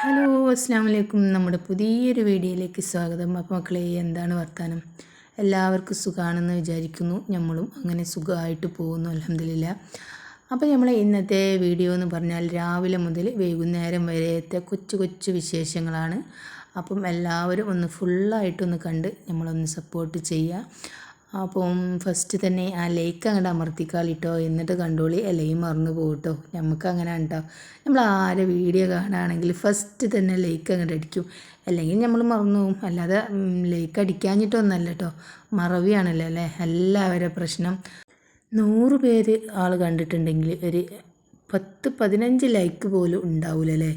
Hello അസ്സാം വലൈക്കും നമ്മുടെ പുതിയൊരു വീഡിയോയിലേക്ക് സ്വാഗതം. അപ്പോൾ മക്കളെ എന്താണ് വർത്താനം? എല്ലാവർക്കും സുഖമാണെന്ന് വിചാരിക്കുന്നു. നമ്മളും അങ്ങനെ സുഖമായിട്ട് പോകുന്നു അലഹമില്ല അപ്പോൾ നമ്മളെ ഇന്നത്തെ വീഡിയോ എന്ന് പറഞ്ഞാൽ രാവിലെ മുതൽ വൈകുന്നേരം വരെയത്തെ കൊച്ചു കൊച്ചു വിശേഷങ്ങളാണ്. അപ്പം എല്ലാവരും ഒന്ന് ഫുള്ളായിട്ടൊന്ന് കണ്ട് നമ്മളൊന്ന് സപ്പോർട്ട് ചെയ്യുക. അപ്പം ഫസ്റ്റ് തന്നെ ആ ലേക്ക് അങ്ങോട്ട് അമർത്തിക്കാളിട്ടോ. എന്നിട്ട് കണ്ടോളി ഇലയും മറന്നു പോകട്ടോ നമുക്ക് അങ്ങനെ ഉണ്ടോ നമ്മൾ ആരെ വീഡിയോ കാണുകയാണെങ്കിൽ ഫസ്റ്റ് തന്നെ ലേക്ക് അങ്ങോട്ട് അടിക്കും. അല്ലെങ്കിൽ നമ്മൾ മറന്നു പോകും അല്ലാതെ ലേക്ക് അടിക്കാഞ്ഞിട്ടൊന്നല്ല കേട്ടോ മറവിയാണല്ലോ അല്ലേ? എല്ലാവരുടെ പ്രശ്നം. നൂറ് പേര് ആൾ കണ്ടിട്ടുണ്ടെങ്കിൽ ഒരു പത്ത് പതിനഞ്ച് ലൈക്ക് പോലും ഉണ്ടാവില്ല അല്ലേ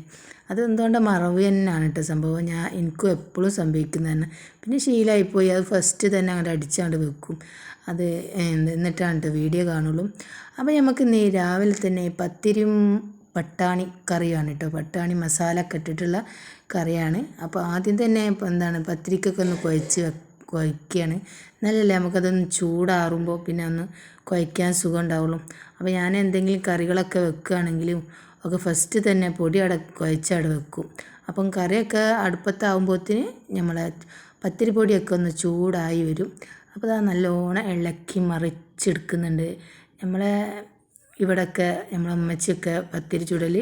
അതെന്തുകൊണ്ടാണ് മറവ് തന്നെയാണ് കേട്ടോ സംഭവം? ഞാൻ എനിക്കും എപ്പോഴും സംഭവിക്കുന്നത് തന്നെ പിന്നെ ശീലമായിപ്പോയി അത് ഫസ്റ്റ് തന്നെ അങ്ങോട്ട് അടിച്ചാണ്ട് വെക്കും. അത് എന്നിട്ടാണ് വീഡിയോ കാണുള്ളൂ. അപ്പോൾ നമുക്ക് ഇന്ന് രാവിലെ തന്നെ പത്തിരിയും പട്ടാണി കറിയാണ് കേട്ടോ പട്ടാണി മസാല കെട്ടിട്ടുള്ള കറിയാണ്. അപ്പോൾ ആദ്യം തന്നെ ഇപ്പോൾ എന്താണ് പത്തിരിക്കൊക്കെ ഒന്ന് കുഴച്ച് കുഴയ്ക്കുകയാണ് നല്ലല്ലേ നമുക്കതൊന്ന് ചൂടാറുമ്പോൾ പിന്നെ ഒന്ന് കുഴയ്ക്കാൻ സുഖം ഉണ്ടാവുള്ളൂ. അപ്പോൾ ഞാൻ എന്തെങ്കിലും കറികളൊക്കെ വെക്കുകയാണെങ്കിലും ഒക്കെ ഫസ്റ്റ് തന്നെ പൊടി അട കുഴച്ചവിടെ വെക്കും. അപ്പം കറിയൊക്കെ അടുപ്പത്താവുമ്പോഴത്തേന് നമ്മളെ പത്തിരി പൊടിയൊക്കെ ഒന്ന് ചൂടായി വരും. അപ്പോൾ അത് നല്ലോണം ഇളക്കി മറിച്ചെടുക്കുന്നുണ്ട്. നമ്മളെ ഇവിടെയൊക്കെ നമ്മളെ അമ്മച്ചിയൊക്കെ പത്തിരി ചുടൽ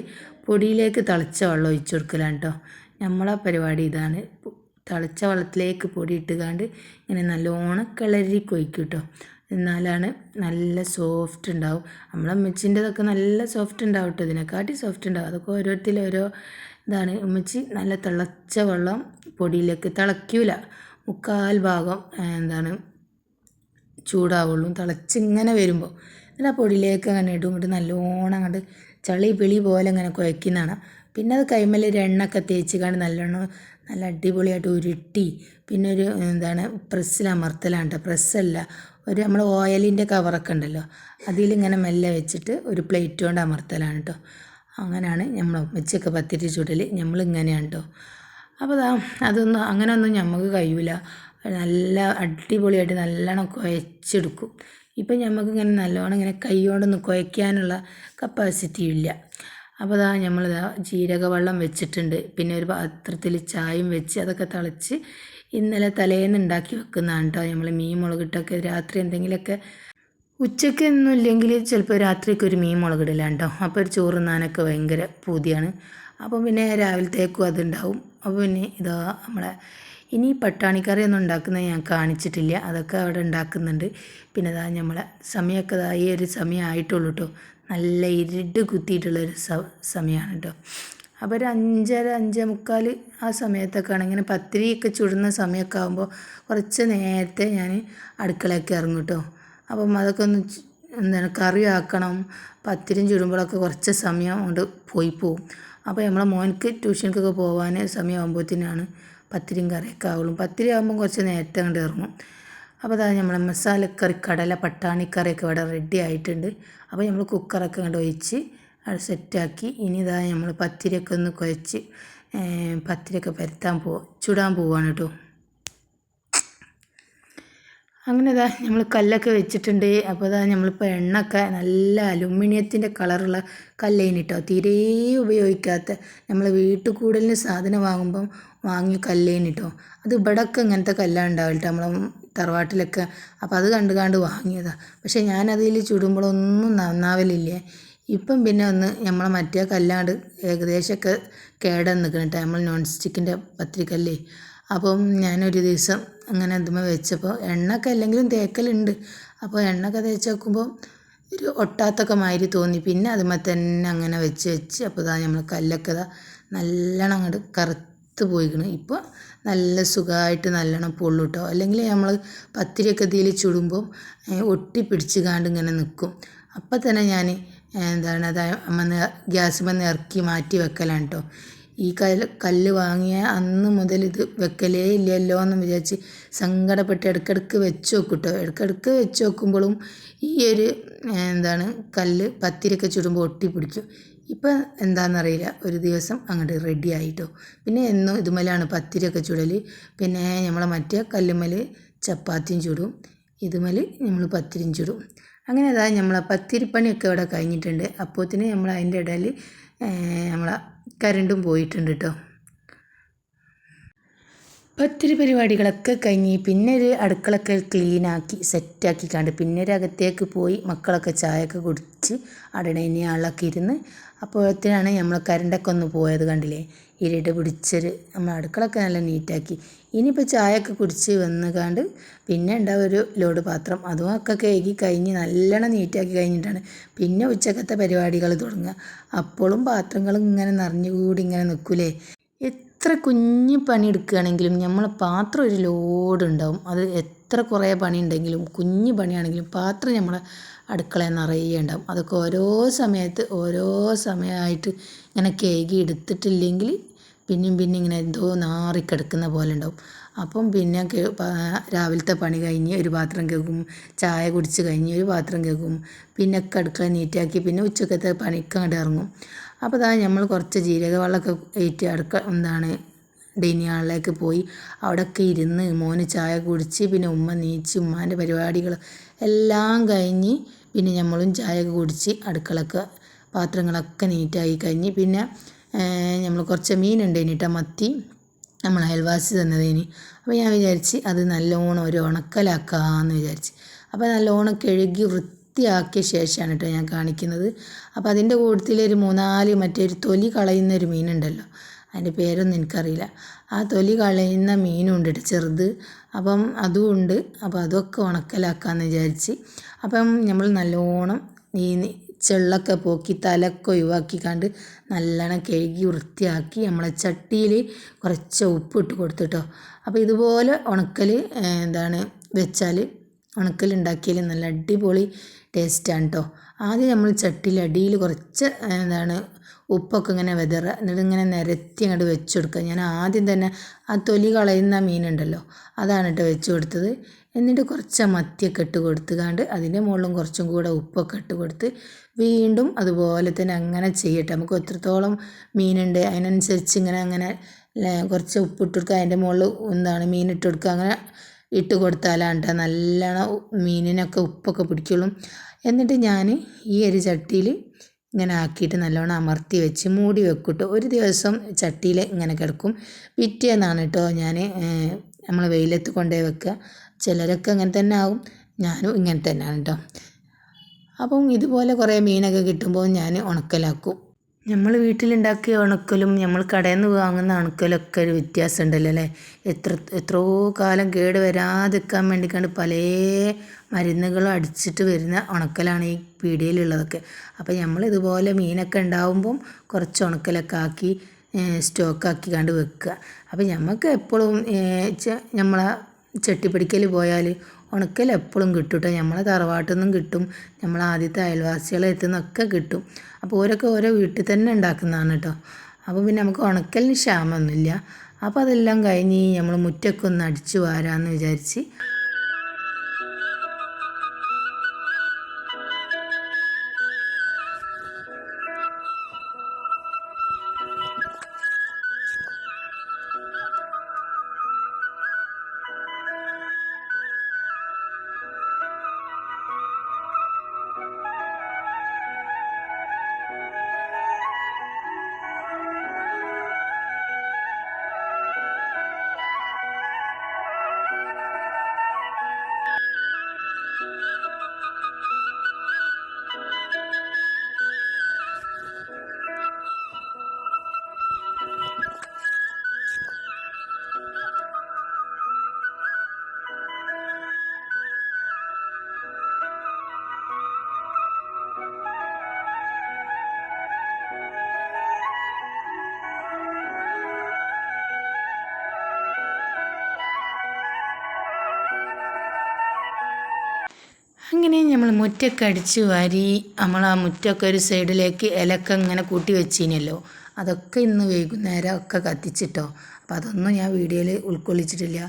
പൊടിയിലേക്ക് തിളച്ച വെള്ളം ഒഴിച്ചു കൊടുക്കലാണ് കേട്ടോ നമ്മളെ പരിപാടി ഇതാണ്. തിളച്ച വെള്ളത്തിലേക്ക് പൊടി ഇട്ടുകാണ്ട് ഇങ്ങനെ നല്ലോണം കിളരി കൊയ്ക്കും കേട്ടോ എന്നാലാണ് നല്ല സോഫ്റ്റ് ഉണ്ടാവും. നമ്മളെ അമ്മച്ചിന്റെതൊക്കെ നല്ല സോഫ്റ്റ് ഉണ്ടാവും കേട്ടോ ഇതിനെക്കാട്ടി സോഫ്റ്റ് ഉണ്ടാവും. അതൊക്കെ ഓരോരുത്തരും ഓരോ ഇതാണ്. ഉമ്മച്ചി നല്ല തിളച്ച വെള്ളം പൊടിയിലേക്ക് തിളയ്ക്കൂല. മുക്കാൽ ഭാഗം എന്താണ് ചൂടാവുള്ളൂ. തിളച്ചിങ്ങനെ വരുമ്പോൾ എന്നിട്ട് ആ പൊടിയിലേക്ക് അങ്ങനെ ഇടും. എന്നിട്ട് നല്ലോണം അങ്ങോട്ട് ചളി പിളി പോലെ ഇങ്ങനെ കുഴക്കുന്നതാണ് പിന്നെ അത് കൈമേൽ ഒരു എണ്ണൊക്കെ തേച്ച് കണ്ട് നല്ലോണം നല്ല അടിപൊളിയായിട്ട് ഉരുട്ടി. പിന്നെ ഒരു എന്താണ് പ്രസ്സിൽ അമർത്തലാണ് കേട്ടോ പ്രസ്സല്ല ഒരു നമ്മൾ ഓയിലിന്റെ കവറൊക്കെ ഉണ്ടല്ലോ അതിലിങ്ങനെ മെല്ലെ വെച്ചിട്ട് ഒരു പ്ലേറ്റ് കൊണ്ട് അമർത്തലാണ് കേട്ടോ അങ്ങനെയാണ് നമ്മൾ ഉച്ചയ്ക്ക് പത്തിരി ചുടൽ നമ്മളിങ്ങനെയാണ് കേട്ടോ അപ്പോൾ അതാ അതൊന്നും അങ്ങനെയൊന്നും നമുക്ക് കഴിയൂല. നല്ല അടിപൊളിയായിട്ട് നല്ലോണം കുഴച്ചെടുക്കും ഇപ്പം ഞമ്മക്കിങ്ങനെ നല്ലോണം ഇങ്ങനെ കൈ കൊണ്ടൊന്നും കുഴയ്ക്കാനുള്ള കപ്പാസിറ്റി ഇല്ല അപ്പോൾ അതാ നമ്മൾ ജീരകവെള്ളം വെച്ചിട്ടുണ്ട്. പിന്നെ ഒരു പാത്രത്തിൽ ചായയും വെച്ച് അതൊക്കെ തിളച്ച് ഇന്നലെ തലേന്ന് ഉണ്ടാക്കി വെക്കുന്നതാണ് കേട്ടോ നമ്മൾ മീൻ മുളകിട്ടൊക്കെ രാത്രി എന്തെങ്കിലുമൊക്കെ ഉച്ചയ്ക്ക് ഒന്നും ഇല്ലെങ്കിൽ ചിലപ്പോൾ രാത്രിക്ക് ഒരു മീൻ മുളകിടലാണ് കേട്ടോ അപ്പോൾ ഒരു ചോറ് നാനൊക്കെ ഭയങ്കര പൂതിയാണ്. അപ്പോൾ പിന്നെ രാവിലത്തേക്കും അതുണ്ടാവും. അപ്പോൾ പിന്നെ ഇതാ നമ്മളെ ഇനി പട്ടാണിക്കറി ഒന്നും ഉണ്ടാക്കുന്നത് ഞാൻ കാണിച്ചിട്ടില്ല. അതൊക്കെ അവിടെ ഉണ്ടാക്കുന്നുണ്ട്. പിന്നെ അതാ നമ്മളെ സമയമൊക്കെ ഈ ഒരു സമയം ആയിട്ടുള്ളൂ കേട്ടോ നല്ല ഇരുട്ട് കുത്തിയിട്ടുള്ളൊരു സമയമാണ് കേട്ടോ അപ്പോൾ ഒരു അഞ്ചര അഞ്ചേ മുക്കാൽ ആ സമയത്തൊക്കെയാണ് ഇങ്ങനെ പത്തിരിയൊക്കെ ചുടുന്ന സമയമൊക്കെ ആകുമ്പോൾ കുറച്ച് നേരത്തെ ഞാൻ അടുക്കളയൊക്കെ ഇറങ്ങും കേട്ടോ അപ്പം അതൊക്കെ ഒന്ന് എന്താണ് കറി ആക്കണം പത്തിരിയും ചുടുമ്പോഴൊക്കെ കുറച്ച് സമയം കൊണ്ട് പോയി പോവും. അപ്പോൾ നമ്മളെ മോനക്ക് ട്യൂഷനൊക്കെ പോകാൻ സമയമാകുമ്പോഴത്തേനാണ് പത്തിരിയും കറിയൊക്കെ ആവുള്ളൂ. പത്തിരി ആകുമ്പോൾ കുറച്ച് നേരത്തെ അങ്ങോട്ട് ഇറങ്ങും. അപ്പോൾ അതാ നമ്മളെ മസാലക്കറി കടല പട്ടാണിക്കറിയൊക്കെ ഇവിടെ റെഡി ആയിട്ടുണ്ട്. അപ്പോൾ നമ്മൾ കുക്കറൊക്കെ അങ്ങോട്ട് ഒഴിച്ച് അത് സെറ്റാക്കി ഇനി ഇതാ നമ്മൾ പത്തിരിയൊക്കെ ഒന്ന് കുഴച്ച് പത്തിരിയൊക്കെ പരത്താൻ പോവാ ചുടാൻ പോവാണ് കേട്ടോ അങ്ങനെ ഇതാ നമ്മൾ കല്ലൊക്കെ വെച്ചിട്ടുണ്ട്. അപ്പോൾ ഇതാ നമ്മളിപ്പോൾ എണ്ണൊക്കെ നല്ല അലുമിനിയത്തിന്റെ കളറുള്ള കല്ലേന് കേട്ടോ തീരെ ഉപയോഗിക്കാത്ത നമ്മൾ വീട്ടുകൂടലിന് സാധനം വാങ്ങുമ്പം വാങ്ങിയ കല്ലേന് കേട്ടോ അത് ഇവിടെയൊക്കെ ഇങ്ങനത്തെ കല്ലാണ് ഉണ്ടാവില്ല കേട്ടോ നമ്മളെ തറവാട്ടിലൊക്കെ. അപ്പോൾ അത് കണ്ട് കണ്ട് വാങ്ങിയതാണ് പക്ഷേ ഞാനതിൽ ചുടുമ്പോഴൊന്നും നന്നാവലില്ലേ? ഇപ്പം പിന്നെ ഒന്ന് നമ്മളെ മറ്റേ കല്ലാണ്ട് ഏകദേശമൊക്കെ കേടാൻ നിൽക്കണം കേട്ടോ നമ്മൾ നോൺ സ്റ്റിക്കിന്റെ പത്രികല്ലേ അപ്പം ഞാനൊരു ദിവസം അങ്ങനെ അതുമ്മ വെച്ചപ്പോൾ എണ്ണയൊക്കെ അല്ലെങ്കിലും തേക്കലുണ്ട്. അപ്പോൾ എണ്ണയൊക്കെ തേച്ച് നോക്കുമ്പോൾ ഒരു ഒട്ടാത്തൊക്കെ മാതിരി തോന്നി. പിന്നെ അതുമ്മ തന്നെ അങ്ങനെ വെച്ച് വെച്ച് അപ്പോൾ ഇതാ നമ്മൾ കല്ലൊക്കെ ഇതാ നല്ലോണം അങ്ങോട്ട് കറുത്ത് പോയിക്കണം. ഇപ്പോൾ നല്ല സുഖമായിട്ട് നല്ലോണം പൊള്ളു കേട്ടോ അല്ലെങ്കിൽ നമ്മൾ പത്തിരിയൊക്കെ ഇതിൽ ചുടുമ്പോൾ ഒട്ടി കാണ്ട് ഇങ്ങനെ നിൽക്കും അപ്പം തന്നെ ഞാൻ എന്താണ് അത് അമ്മ ഗ്യാസ് വന്ന് ഇറക്കി മാറ്റി വെക്കലാണ് കേട്ടോ ഈ കല്ല് കല്ല് വാങ്ങിയ അന്ന് മുതൽ ഇത് വെക്കലേ ഇല്ലല്ലോ എന്ന് വിചാരിച്ച് സങ്കടപ്പെട്ട് ഇടയ്ക്കിടയ്ക്ക് വെച്ച് നോക്കും കേട്ടോ ഇടയ്ക്കിടയ്ക്ക് വെച്ച് നോക്കുമ്പോഴും ഈ ഒരു എന്താണ് കല്ല് പത്തിരിയൊക്കെ ചുടുമ്പോൾ ഒട്ടി പിടിക്കും. ഇപ്പം എന്താണെന്നറിയില്ല ഒരു ദിവസം അങ്ങോട്ട് റെഡി ആയിട്ടോ. പിന്നെ എന്നും ഇതുമലാണ് പത്തിരിയൊക്കെ ചുടൽ പിന്നെ നമ്മളെ മറ്റേ കല്ലുമ്മൽ ചപ്പാത്തിയും ചുടും. ഇതുമൽ നമ്മൾ പത്തിരിയും ചുടും. അങ്ങനെ അതായത് നമ്മളെ പത്തിരിപ്പണിയൊക്കെ ഇവിടെ കഴിഞ്ഞിട്ടുണ്ട്. അപ്പോഴത്തേന് നമ്മൾ അതിന്റെ ഇടയിൽ നമ്മളെ കരണ്ടും പോയിട്ടുണ്ട് കേട്ടോ ഒത്തിരി പരിപാടികളൊക്കെ കഴിഞ്ഞ് പിന്നെ ഒരു അടുക്കളൊക്കെ ക്ലീനാക്കി സെറ്റാക്കി കണ്ട് പിന്നെ ഒരു അകത്തേക്ക് പോയി മക്കളൊക്കെ ചായയൊക്കെ കുടിച്ച് അവിടെ ഇനി ആളൊക്കെ ഇരുന്ന് അപ്പോഴത്തേനാണ് നമ്മൾ കരണ്ടൊക്കെ ഒന്ന് പോയത് കണ്ടില്ലേ? ഇരട്ട് പിടിച്ചൊരു നമ്മൾ അടുക്കളൊക്കെ നല്ല നീറ്റാക്കി ഇനിയിപ്പോൾ ചായയൊക്കെ കുടിച്ച് വന്ന് കണ്ട് പിന്നെ ഉണ്ടാവും ഒരു ലോഡ് പാത്രം. അതും ഒക്കെ കഴുകി കഴിഞ്ഞ് നല്ലോണം നീറ്റാക്കി കഴിഞ്ഞിട്ടാണ് പിന്നെ ഉച്ചക്കത്തെ പരിപാടികൾ തുടങ്ങുക. അപ്പോഴും പാത്രങ്ങൾ ഇങ്ങനെ നിറഞ്ഞുകൂടി ഇങ്ങനെ നിൽക്കൂലേ? എത്ര കുഞ്ഞു പണി എടുക്കുകയാണെങ്കിലും നമ്മൾ പാത്രം ഒരു ലോഡ് ഉണ്ടാവും. അത് എത്ര കുറേ പണി ഉണ്ടെങ്കിലും കുഞ്ഞു പണിയാണെങ്കിലും പാത്രം നമ്മളെ അടുക്കളയിൽ നിറയെ ഉണ്ടാവും. അതൊക്കെ ഓരോ സമയത്ത് ഓരോ സമയമായിട്ട് ഇങ്ങനെ കേകി എടുത്തിട്ടില്ലെങ്കിൽ പിന്നെയും പിന്നെ ഇങ്ങനെ എന്തോ നാറിക്കിടക്കുന്ന പോലെ ഉണ്ടാവും. അപ്പം പിന്നെ രാവിലത്തെ പണി കഴിഞ്ഞ് ഒരു പാത്രം കേൾക്കും ചായ കുടിച്ച് കഴിഞ്ഞ് ഒരു പാത്രം കേൾക്കും പിന്നെ അടുക്കള നീറ്റാക്കി പിന്നെ ഉച്ചക്കത്തെ പണിക്കങ്ങോട്ട് ഇറങ്ങും. അപ്പോൾ ഇതാ നമ്മൾ കുറച്ച് ജീരകവെള്ളമൊക്കെ ഏറ്റ് അടുക്ക എന്താണ് ഡൈനിങ് ഹാളിലേക്ക് പോയി. അവിടെയൊക്കെ ഇരുന്ന് മോന് ചായ കുടിച്ച് പിന്നെ ഉമ്മ നീച്ച് ഉമ്മാന്റെ പരിപാടികൾ എല്ലാം കഴിഞ്ഞ് പിന്നെ നമ്മളും ചായ കുടിച്ച് അടുക്കളൊക്കെ പാത്രങ്ങളൊക്കെ നീറ്റായി കഴിഞ്ഞ് പിന്നെ നമ്മൾ കുറച്ച് മീനുണ്ട് ഇനിട്ട മത്തി നമ്മൾ അയൽവാസി തന്നതിന്. അപ്പോൾ ഞാൻ വിചാരിച്ച് അത് നല്ലോണം ഒരു ഉണക്കലാക്കാമെന്ന് വിചാരിച്ച്. അപ്പോൾ നല്ലോണം കഴുകി വൃത്തിയാക്കിയ ശേഷമാണ് കേട്ടോ ഞാൻ കാണിക്കുന്നത്. അപ്പോൾ അതിന്റെ കൂട്ടത്തിൽ ഒരു മൂന്നാൽ മറ്റേ ഒരു തൊലി കളയുന്ന ഒരു മീനുണ്ടല്ലോ. അതിന്റെ പേരൊന്നും എനിക്കറിയില്ല. ആ തൊലി കളയുന്ന മീനും ഉണ്ട് കേട്ടോ ചെറുത്. അപ്പം അതും ഉണ്ട്. അപ്പോൾ അതൊക്കെ ഉണക്കലാക്കാമെന്ന് വിചാരിച്ച്. അപ്പം നമ്മൾ നല്ലോണം ഈ ചെള്ളൊക്കെ പോക്കി തലക്കെ ഒഴിവാക്കിക്കാണ്ട് കണ്ട് നല്ലോണം കഴുകി വൃത്തിയാക്കി നമ്മളെ ചട്ടിയിൽ കുറച്ച് ഉപ്പ് ഇട്ട് കൊടുത്തിട്ടോ അപ്പോൾ ഇതുപോലെ ഉണക്കൽ എന്താണ് വെച്ചാൽ ഉണക്കൽ ഉണ്ടാക്കിയാൽ നല്ല അടിപൊളി ടേസ്റ്റാണ് കേട്ടോ ആദ്യം നമ്മൾ ചട്ടിയിൽ അടിയിൽ കുറച്ച് എന്താണ് ഉപ്പൊക്കെ ഇങ്ങനെ വിതറുക എന്നിട്ട് ഇങ്ങനെ നിരത്തി അങ്ങോട്ട് വെച്ച് കൊടുക്കുക ഞാൻ ആദ്യം തന്നെ ആ തൊലി കളയുന്ന മീനുണ്ടല്ലോ അതാണ് കേട്ടോ വെച്ച് കൊടുത്തത്. എന്നിട്ട് കുറച്ച് മത്തിയൊക്കെ ഇട്ട് കൊടുത്തുകാണ്ട് അതിന്റെ മുകളിലും കുറച്ചും കൂടെ ഉപ്പൊക്കെ ഇട്ട് കൊടുത്ത് വീണ്ടും അതുപോലെ തന്നെ അങ്ങനെ ചെയ്യട്ടെ. നമുക്ക് എത്രത്തോളം മീനുണ്ട് അതിനനുസരിച്ച് ഇങ്ങനെ അങ്ങനെ കുറച്ച് ഉപ്പിട്ട് കൊടുക്കുക അതിന്റെ മുകളിൽ എന്താണ് മീൻ കൊടുക്കുക അങ്ങനെ ഇട്ട് കൊടുത്താലാണ്ട നല്ലോണം മീനിനൊക്കെ ഉപ്പൊക്കെ പിടിച്ചോളും. എന്നിട്ട് ഞാൻ ഈ ഒരു ചട്ടിയിൽ ഇങ്ങനെ ആക്കിയിട്ട് നല്ലോണം അമർത്തി വെച്ച് മൂടി വെക്കൂട്ടോ. ഒരു ദിവസം ചട്ടിയിൽ ഇങ്ങനെ കിടക്കും. പിറ്റേന്നാണ് കേട്ടോ ഞാൻ നമ്മൾ വെയിലത്ത് കൊണ്ടുപോയി വെക്കുക ചിലരൊക്കെ അങ്ങനെ തന്നെ ആവും. ഞാനും ഇങ്ങനെ തന്നെയാണ് കേട്ടോ അപ്പം ഇതുപോലെ കുറേ മീനൊക്കെ കിട്ടുമ്പോൾ ഞാൻ ഉണക്കലാക്കും. നമ്മൾ വീട്ടിലുണ്ടാക്കിയ ഉണക്കലും നമ്മൾ കടയിൽ നിന്ന് വാങ്ങുന്ന ഉണക്കലൊക്കെ ഒരു വ്യത്യാസം ഉണ്ടല്ലോ അല്ലേ? എത്ര എത്രയോ കാലം കേട് വരാതിരിക്കാൻ വേണ്ടിക്കാണ്ട് പല മരുന്നുകളും അടിച്ചിട്ട് വരുന്ന ഉണക്കലാണ് ഈ പീടികയിലുള്ളതൊക്കെ. അപ്പോൾ നമ്മൾ ഇതുപോലെ മീനൊക്കെ ഉണ്ടാവുമ്പം കുറച്ച് ഉണക്കലൊക്കെ ആക്കി സ്റ്റോക്കാക്കി കണ്ട് വെക്കുക. അപ്പോൾ നമുക്ക് എപ്പോഴും നമ്മളെ ചെട്ടിപ്പിടിക്കൽ പോയാൽ ഉണക്കൽ എപ്പോഴും കിട്ടും കേട്ടോ നമ്മളെ തറവാട്ടിൽ നിന്നും കിട്ടും നമ്മൾ ആദ്യത്തെ അയൽവാസികളെ എത്തുന്നൊക്കെ കിട്ടും. അപ്പോൾ ഓരൊക്കെ ഓരോ വീട്ടിൽ തന്നെ ഉണ്ടാക്കുന്നതാണ് കേട്ടോ അപ്പോൾ പിന്നെ നമുക്ക് ഉണക്കലിന് ക്ഷാമമൊന്നുമില്ല അപ്പോൾ അതെല്ലാം കഴിഞ്ഞ് നമ്മൾ മുറ്റൊക്കെ ഒന്ന് അടിച്ചു വാരാമെന്ന് വിചാരിച്ച് അങ്ങനെ നമ്മൾ മുറ്റൊക്കെ അടിച്ച് വാരി നമ്മൾ ആ മുറ്റൊക്കെ ഒരു സൈഡിലേക്ക് ഇലക്ക ഇങ്ങനെ കൂട്ടി വെച്ചിനല്ലോ. അതൊക്കെ ഇന്ന് വൈകുന്നേരം ഒക്കെ കത്തിച്ചിട്ടോ. അപ്പോൾ അതൊന്നും ഞാൻ വീഡിയോയിൽ ഉൾക്കൊള്ളിച്ചിട്ടില്ല.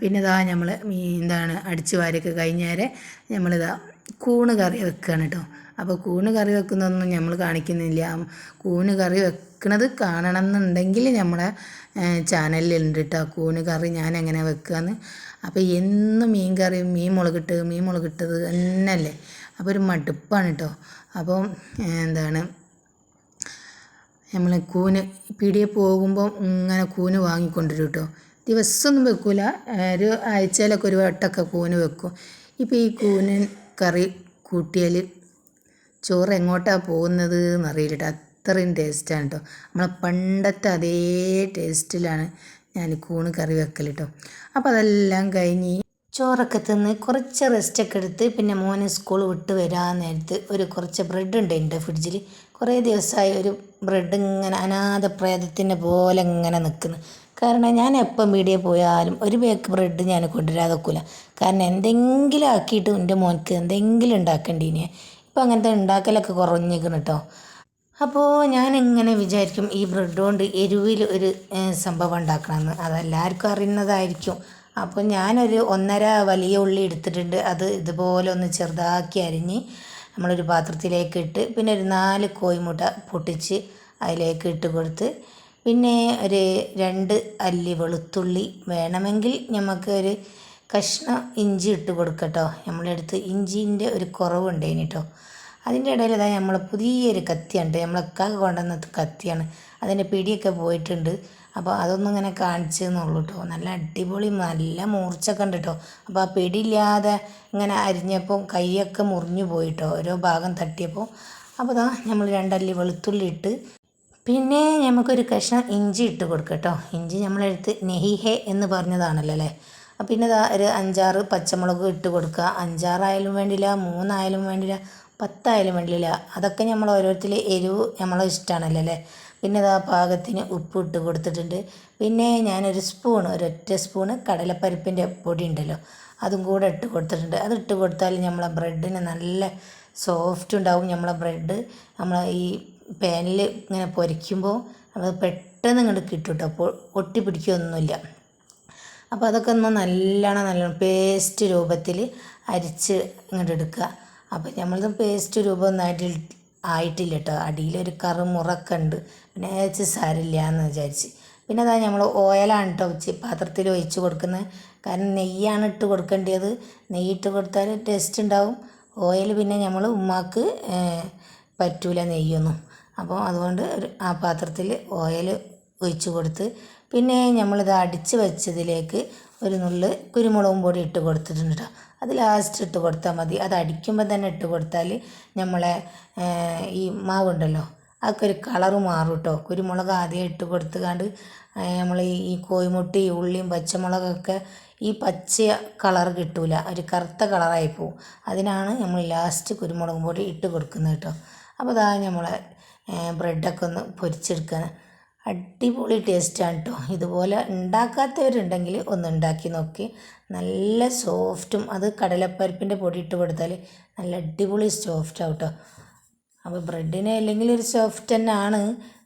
പിന്നെ ഇതാ നമ്മൾ എന്താണ് അടിച്ച് വാരിയൊക്കെ കഴിഞ്ഞേരെ നമ്മളിതാ കൂണ് കറി വെക്കുകയാണ് കേട്ടോ അപ്പോൾ കൂണ് കറി വെക്കുന്നതൊന്നും നമ്മൾ കാണിക്കുന്നില്ല. കൂണ് കറി വെക്കുന്നത് കാണണം എന്നുണ്ടെങ്കിൽ നമ്മളെ ചാനലിലുണ്ട് കേട്ടോ കൂന് കറി ഞാൻ എങ്ങനെ വെക്കുകയെന്ന് അപ്പോൾ എന്നും മീൻ കറി മീൻ മുളകിട്ട് മീൻ മുളകിട്ടത് തന്നെയല്ലേ. അപ്പോൾ ഒരു മടുപ്പാണ് കേട്ടോ അപ്പം എന്താണ് നമ്മൾ കൂന് പിടിയെ പോകുമ്പോൾ ഇങ്ങനെ കൂന് വാങ്ങിക്കൊണ്ടുവരും കേട്ടോ ദിവസമൊന്നും വെക്കൂല. ഒരു ആഴ്ചയിലൊക്കെ ഒരു വട്ടമൊക്കെ കൂന് വെക്കും. ഇപ്പോൾ ഈ കൂന് കറി കൂട്ടിയാൽ ചോറ് എങ്ങോട്ടാണ് പോകുന്നത് എന്നറിയില്ല അത്രയും ടേസ്റ്റാണ് കേട്ടോ നമ്മളെ പണ്ടത്തെ അതേ ടേസ്റ്റിലാണ് ഞാൻ കൂണ് കറി വെക്കൽ കേട്ടോ അപ്പോൾ അതെല്ലാം കഴിഞ്ഞ് ചോറൊക്കെ തിന്ന് കുറച്ച് റെസ്റ്റൊക്കെ എടുത്ത് പിന്നെ മോനെ സ്കൂൾ വിട്ട് വരാൻ നേരത്ത് ഒരു കുറച്ച് ബ്രെഡ് ഉണ്ട് എന്റെ ഫ്രിഡ്ജിൽ കുറേ ദിവസമായി ഒരു ബ്രെഡ് ഇങ്ങനെ അനാഥ പ്രേതത്തിന്റെ പോലെ ഇങ്ങനെ നിൽക്കുന്നു. കാരണം ഞാൻ എപ്പം മീഡിയ പോയാലും ഒരു ബേക്ക് ബ്രെഡ് ഞാൻ കൊണ്ടുവരാതെ വെക്കില്ല കാരണം എന്തെങ്കിലും ആക്കിയിട്ട് എന്റെ മോനക്ക് എന്തെങ്കിലും ഉണ്ടാക്കേണ്ടീനെ ഇപ്പം അങ്ങനത്തെ ഉണ്ടാക്കലൊക്കെ കുറഞ്ഞിരിക്കണം കേട്ടോ അപ്പോൾ ഞാൻ എങ്ങനെ വിചാരിക്കും ഈ ബ്രെഡ് കൊണ്ട് എരിവിൽ ഒരു സംഭവം ഉണ്ടാക്കണമെന്ന് അതെല്ലാവർക്കും അറിയുന്നതായിരിക്കും. അപ്പോൾ ഞാനൊരു ഒന്നര വലിയ ഉള്ളി എടുത്തിട്ടുണ്ട്. അത് ഇതുപോലെ ഒന്ന് ചെറുതാക്കി അരിഞ്ഞ് നമ്മളൊരു പാത്രത്തിലേക്ക് ഇട്ട് പിന്നെ ഒരു നാല് കോയിമുട്ട പൊട്ടിച്ച് അതിലേക്ക് ഇട്ട് കൊടുത്ത് പിന്നെ ഒരു രണ്ട് അല്ലി വെളുത്തുള്ളി വേണമെങ്കിൽ നമുക്ക് ഒരു കഷ്ണം ഇഞ്ചി ഇട്ട് കൊടുക്കട്ടോ. നമ്മളെടുത്ത് ഇഞ്ചിന്റെ ഒരു കുറവുണ്ടേനി കേട്ടോ അതിന്റെ ഇടയിൽ ഇതായി നമ്മൾ പുതിയൊരു കത്തിയുണ്ട്. നമ്മളൊക്കെ കൊണ്ടുവന്ന കത്തിയാണ്. അതിന്റെ പിടിയൊക്കെ പോയിട്ടുണ്ട്. അപ്പോൾ അതൊന്നും ഇങ്ങനെ കാണിച്ചു എന്നുള്ളൂ കേട്ടോ നല്ല അടിപൊളി നല്ല മൂർച്ചൊക്കെ ഉണ്ട് കേട്ടോ അപ്പോൾ ആ പിടിയില്ലാതെ ഇങ്ങനെ അരിഞ്ഞപ്പോൾ കൈയൊക്കെ മുറിഞ്ഞു പോയിട്ടോ ഓരോ ഭാഗം തട്ടിയപ്പോൾ അപ്പോൾ ഇതാ നമ്മൾ രണ്ടല്ലി വെളുത്തുള്ളി ഇട്ട്. പിന്നെ നമുക്കൊരു കഷ്ണം ഇഞ്ചി ഇട്ട് കൊടുക്കുക കേട്ടോ ഇഞ്ചി നമ്മളെടുത്ത് നെഹിഹെ എന്ന് പറഞ്ഞതാണല്ലോ അല്ലേ? പിന്നെ ഒരു അഞ്ചാറ് പച്ചമുളക് ഇട്ട് കൊടുക്കുക. അഞ്ചാറായാലും വേണ്ടില്ല മൂന്നായാലും വേണ്ടില്ല പത്തായാലും വേണ്ടില്ല. അതൊക്കെ നമ്മൾ ഓരോരുത്തർ എരിവ് നമ്മളെ ഇഷ്ടമാണല്ലോ അല്ലേ? പിന്നെ ഇതാ പാകത്തിന് ഉപ്പ് ഇട്ട് കൊടുത്തിട്ടുണ്ട്. പിന്നെ ഞാനൊരു സ്പൂൺ ഒരൊറ്റ സ്പൂണ് കടലപ്പരിപ്പിന്റെ പൊടി ഉണ്ടല്ലോ അതും കൂടെ ഇട്ട് കൊടുത്തിട്ടുണ്ട്. അത് ഇട്ട് കൊടുത്താൽ നമ്മളെ ബ്രെഡിന് നല്ല സോഫ്റ്റ് ഉണ്ടാവും നമ്മളെ ബ്രെഡ്. നമ്മൾ ഈ പാനിൽ ഇങ്ങനെ പൊരിക്കുമ്പോൾ അത് പെട്ടെന്ന് ഇങ്ങോട്ട് കിട്ടും കേട്ടോ അപ്പോൾ ഒട്ടി പിടിക്കുകയൊന്നുമില്ല അപ്പോൾ അതൊക്കെ ഒന്ന് നല്ലോണം നല്ലോണം പേസ്റ്റ് രൂപത്തിൽ അരിച്ച് ഇങ്ങോട്ട് എടുക്കുക. അപ്പോൾ നമ്മളത് പേസ്റ്റ് രൂപം ആയിട്ട് ആയിട്ടില്ല കേട്ടോ അടിയിലൊരു കറുമുറൊക്കെ ഉണ്ട് പിന്നെ വെച്ച് സാരില്ല എന്ന് വിചാരിച്ച്. പിന്നെ അതാ നമ്മൾ ഓയിലാണ് കേട്ടോ വെച്ച് പാത്രത്തിൽ ഒഴിച്ച് കൊടുക്കുന്നത് കാരണം നെയ്യാണ് ഇട്ട് കൊടുക്കേണ്ടത് നെയ്യ് ഇട്ട് കൊടുത്താൽ ടേസ്റ്റ് ഉണ്ടാവും ഓയിൽ പിന്നെ നമ്മൾ ഉമ്മാക്ക് പറ്റൂല നെയ്യൊന്നും. അപ്പോൾ അതുകൊണ്ട് ആ പാത്രത്തിൽ ഓയിൽ ഒഴിച്ച് കൊടുത്ത്. പിന്നെ നമ്മളിത് അടിച്ച് വെച്ചതിലേക്ക് ഒരു നുള്ള് കുരുമുളകും പൊടി ഇട്ട് കൊടുത്തിട്ടുണ്ട് കേട്ടോ അത് ലാസ്റ്റ് ഇട്ട് കൊടുത്താൽ മതി. അത് അടിക്കുമ്പോൾ തന്നെ ഇട്ട് കൊടുത്താൽ നമ്മളെ ഈ മാവുണ്ടല്ലോ അതൊക്കെ ഒരു കളറ് മാറും കേട്ടോ കുരുമുളക് ആദ്യം ഇട്ട് കൊടുത്തുകൊണ്ട് നമ്മൾ ഈ കോയിമുട്ടി ഉള്ളിയും പച്ചമുളകൊക്കെ ഈ പച്ച കളർ കിട്ടൂല. ഒരു കറുത്ത കളറായി പോവും. അതിനാണ് നമ്മൾ ലാസ്റ്റ് കുരുമുളക് പൊടി ഇട്ട് കൊടുക്കുന്നത് കേട്ടോ അപ്പോൾ അതാ നമ്മളെ ബ്രെഡൊക്കെ ഒന്ന് പൊരിച്ചെടുക്കാൻ അടിപൊളി ടേസ്റ്റാണ് കേട്ടോ ഇതുപോലെ ഉണ്ടാക്കാത്തവരുണ്ടെങ്കിൽ ഒന്ന് ഉണ്ടാക്കി നോക്കി. നല്ല സോഫ്റ്റും അത് കടലപ്പരിപ്പിന്റെ പൊടി ഇട്ട് കൊടുത്താൽ നല്ല അടിപൊളി സോഫ്റ്റ് ആവും കേട്ടോ അപ്പോൾ ബ്രെഡിന് അല്ലെങ്കിൽ ഒരു സോഫ്റ്റ് ആണ്.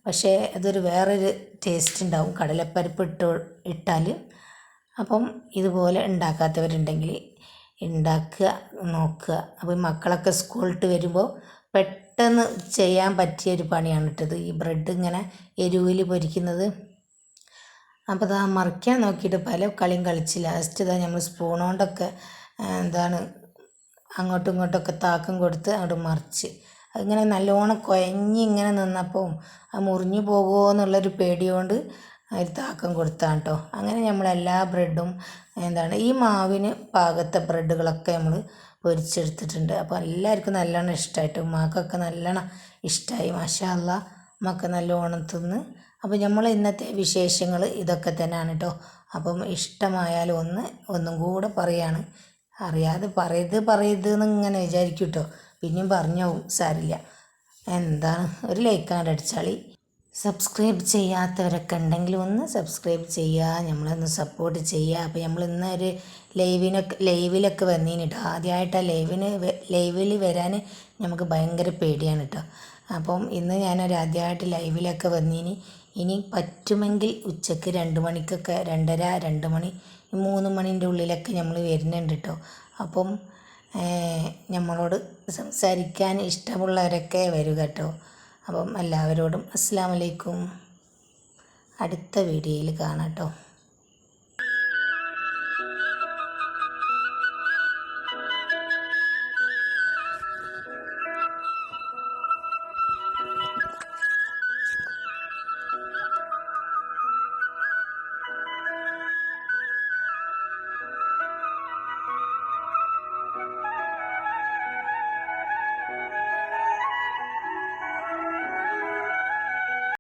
പക്ഷേ അതൊരു വേറൊരു ടേസ്റ്റ് ഉണ്ടാവും. കടലപ്പരിപ്പ് ഇട്ട് ഇട്ടാൽ അപ്പം ഇതുപോലെ ഉണ്ടാക്കാത്തവരുണ്ടെങ്കിൽ ഉണ്ടാക്കുക നോക്കുക. അപ്പോൾ മക്കളൊക്കെ സ്കൂളിട്ട് വരുമ്പോൾ പെട്ടെന്ന് ചെയ്യാൻ പറ്റിയ ഒരു പണിയാണ് ഇട്ടത് ഈ ബ്രെഡ് ഇങ്ങനെ എരിവിൽ പൊരിക്കുന്നത്. അപ്പോൾ ഇതാ മറിക്കാൻ നോക്കിയിട്ട് പല കളിയും കളിച്ച് ലാസ്റ്റ് ഇതാ നമ്മൾ സ്പൂൺ കൊണ്ടൊക്കെ എന്താണ് അങ്ങോട്ടും ഇങ്ങോട്ടൊക്കെ താക്കം കൊടുത്ത് അവിടെ മറിച്ച്. അതിങ്ങനെ നല്ലോണം കുഴഞ്ഞ് ഇങ്ങനെ നിന്നപ്പോൾ അത് മുറിഞ്ഞു പോകുമോ എന്നുള്ളൊരു പേടിയോണ്ട് അതിൽ താക്കം കൊടുത്താണ് കേട്ടോ അങ്ങനെ നമ്മൾ എല്ലാ ബ്രെഡും എന്താണ് ഈ മാവിന് പാകത്തെ ബ്രെഡുകളൊക്കെ നമ്മൾ പൊരിച്ചെടുത്തിട്ടുണ്ട്. അപ്പോൾ എല്ലാവർക്കും നല്ലോണം ഇഷ്ടമായിട്ട് ഉമ്മാക്കൊക്കെ നല്ലോണം ഇഷ്ടമായി മാഷാ അല്ല ഉമ്മക്ക് നല്ലോണം തിന്ന്. അപ്പോൾ നമ്മൾ ഇന്നത്തെ വിശേഷങ്ങൾ ഇതൊക്കെ തന്നെയാണ് കേട്ടോ. അപ്പം ഇഷ്ടമായാൽ ഒന്ന് ഒന്നും കൂടെ പറയാണ്. അറിയാതെ പറയത് പറയത് എന്ന് ഇങ്ങനെ വിചാരിക്കും കേട്ടോ. പിന്നെയും പറഞ്ഞാവും സാരില്ല. എന്താണ്? ഒരു ലൈക്കാണ്ട് അടിച്ചാളി. സബ്സ്ക്രൈബ് ചെയ്യാത്തവരൊക്കെ ഉണ്ടെങ്കിൽ ഒന്ന് സബ്സ്ക്രൈബ് ചെയ്യുക നമ്മളൊന്ന് സപ്പോർട്ട് ചെയ്യുക. അപ്പോൾ നമ്മൾ ഇന്ന് ഒരു ലൈവിനൊക്കെ ലൈവിലൊക്കെ വന്നീന് കേട്ടോ ആദ്യമായിട്ടാണ് ലൈവിന് ലൈവിൽ വരാൻ നമുക്ക് ഭയങ്കര പേടിയാണ് കേട്ടോ അപ്പം ഇന്ന് ഞാനൊരു ആദ്യമായിട്ട് ലൈവിലൊക്കെ വന്നീന്. ഇനി പറ്റുമെങ്കിൽ ഉച്ചയ്ക്ക് രണ്ട് മണിക്കൊക്കെ രണ്ടര രണ്ട് മണി മൂന്ന് മണിന്റെ ഉള്ളിലൊക്കെ നമ്മൾ വരുന്നുണ്ട് കേട്ടോ അപ്പം നമ്മളോട് സംസാരിക്കാൻ ഇഷ്ടമുള്ളവരൊക്കെ വരിക കേട്ടോ അപ്പം എല്ലാവരോടും അസ്സാം വലൈക്കും അടുത്ത വീഡിയോയിൽ കാണാം കേട്ടോ.